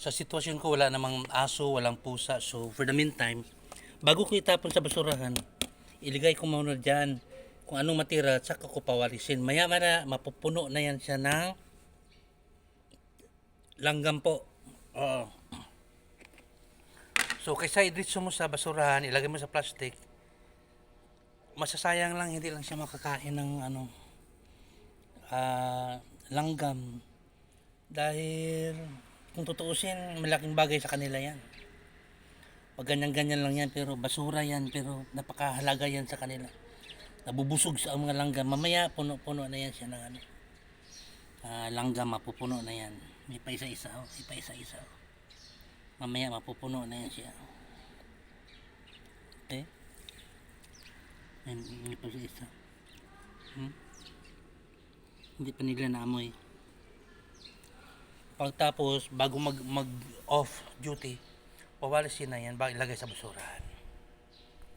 sa sitwasyon ko wala namang aso, walang pusa. So for the meantime, bago ko itapon sa basurahan, iligay ko muna dyan kung anong matira, tsaka ko pawalisin. Maya maya, mapupuno na yan siya ng langgam po. Oo. So kaysa idritso mo sa basurahan, ilagay mo sa plastic, masasayang lang, hindi lang siya makakain ng ano, ah, langgam. Dahil kung tutuusin, malaking bagay sa kanila yan. Pag ganyan-ganyan lang yan, pero basura yan, pero napakahalaga yan sa kanila. Nabubusog sa mga langgam. Mamaya, puno-puno na yan siya ng ano. Ah, langgam, mapupuno na yan. May pa isa-isa, oh. May pa isa-isa, oh. Mamaya, mapupuno na yan siya. Okay? May, may pa isa-isa. Hmm? Hindi pa nila naamoy. Pagtapos, bago mag, mag off duty, pawalisin na yan, ilagay sa basurahan.